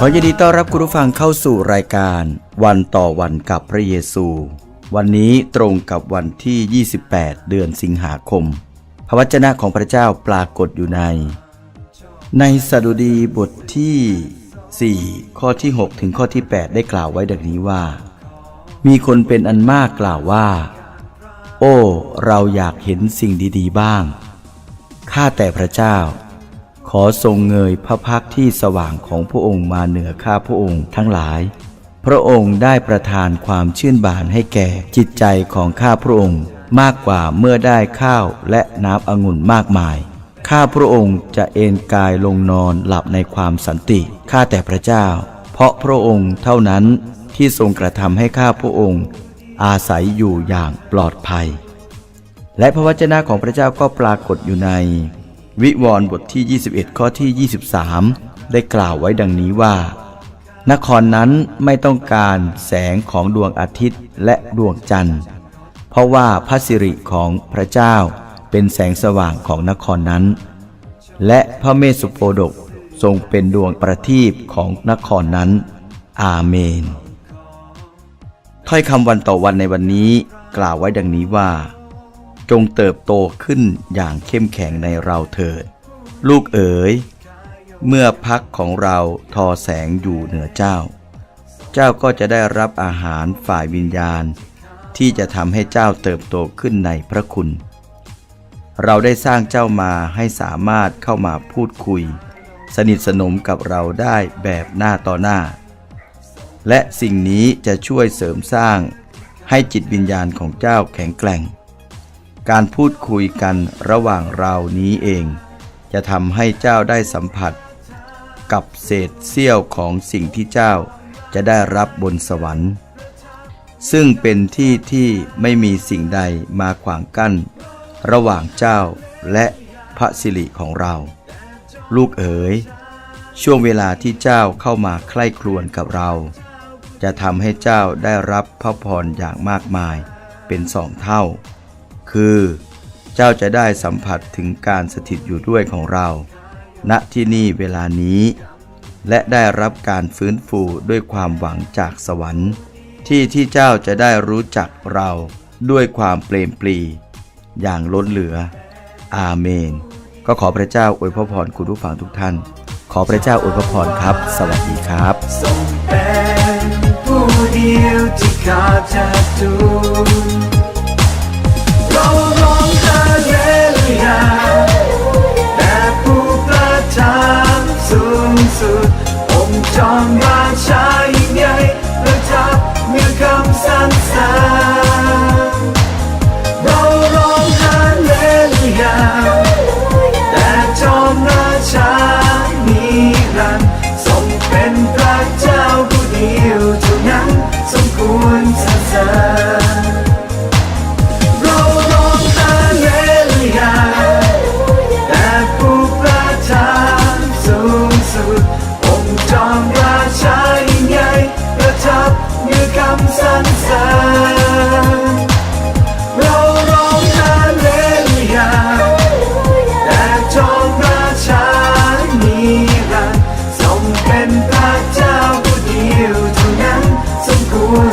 ขอยินดีต้อนรับคุณผู้ฟังเข้าสู่รายการ วันต่อวันกับพระเยซู วันนี้ตรงกับวันที่ 28 เดือนสิงหาคม พระวจนะของพระเจ้าปรากฏอยู่ใน ในสดุดีบทที่ 4 ข้อที่ 6 ถึงข้อที่ 8 ได้กล่าวไว้ดังนี้ว่า มีคนเป็นอันมากกล่าวว่า โอ้ เราอยากเห็นสิ่งดี ๆ บ้าง ข้าแต่พระเจ้า ขอทรงเงยพระพักที่สว่างของพระองค์มาเหนือข้าพระองค์ทั้งหลาย พระองค์ได้ประทานความชื่นบานให้แก่จิตใจของข้าพระองค์ มากกว่าเมื่อได้ข้าวและน้ำองุ่นมากมาย ข้าพระองค์จะเอนกายลงนอนหลับในความสันติ ข้าแต่พระเจ้า เพราะพระองค์เท่านั้นที่ทรงกระทำให้ข้าพระองค์ อาศัยอยู่อย่างปลอดภัย และพระวจนะของพระเจ้าก็ปรากฏอยู่ใน วิวรณ์บทที่ 21 ข้อที่ 23 ได้กล่าวไว้ดังนี้ว่า นครนั้นไม่ต้องการแสงของดวงอาทิตย์และดวงจันทร์ เพราะว่าพระสิริของพระเจ้าเป็นแสงสว่างของนครนั้น และพระเมสสุโปดกทรงเป็นดวงประทีปของนครนั้น อาเมน ถ้อยคำวันต่อวันในวันนี้กล่าวไว้ดังนี้ว่า จงเติบโตขึ้นอย่างเข้มแข็งในเราเถิด ลูกเอ๋ย เมื่อพักของเราทอแสงอยู่เหนือเจ้า เจ้าก็จะได้รับอาหารฝ่ายวิญญาณ ที่จะทำให้เจ้าเติบโตขึ้นในพระคุณ เราได้สร้างเจ้ามาให้สามารถเข้ามาพูดคุย สนิทสนมกับเราได้แบบหน้าต่อหน้า และสิ่งนี้จะช่วยเสริมสร้างให้จิตวิญญาณของเจ้าแข็งแกร่ง การพูดคุยกันระหว่างเรานี้เอง จะทำให้เจ้าได้สัมผัส กับเศษเสี้ยวของสิ่งที่เจ้าจะได้รับบนสวรรค์ ซึ่งเป็นที่ที่ไม่มีสิ่งใดมาขวางกั้น ระหว่างเจ้าและพระสิริของเรา ลูกเอ๋ย ช่วงเวลาที่เจ้าเข้ามาใคร่ครวญกับเรา จะทำให้เจ้าได้รับพระพรอย่างมากมายเป็นสองเท่า คือ เจ้าจะได้สัมผัสถึงการสถิตอยู่ด้วยของเรา ณที่นี่เวลานี้ และได้รับการฟื้นฟูด้วยความหวังจากสวรรค์ ที่ที่เจ้าจะได้รู้จักเราด้วยความเปรมปรีอย่างล้นเหลือ อาเมน ก็ขอพระเจ้าอวยพระพรคุณผู้ฟังทุกท่าน ขอพระเจ้าอวยพระพรครับ สวัสดีครับทรงเป็นผู้เดียวที่ข้าจะทู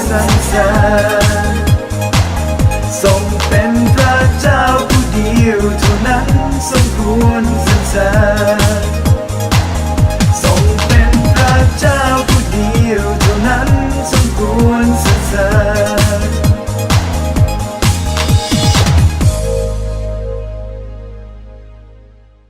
สันสานทรงเป็นพระเจ้าผู้เดียวเท่านั้นสมควรสันสานทรงเป็นพระเจ้าผู้เดียวเท่านั้นสมควรสัน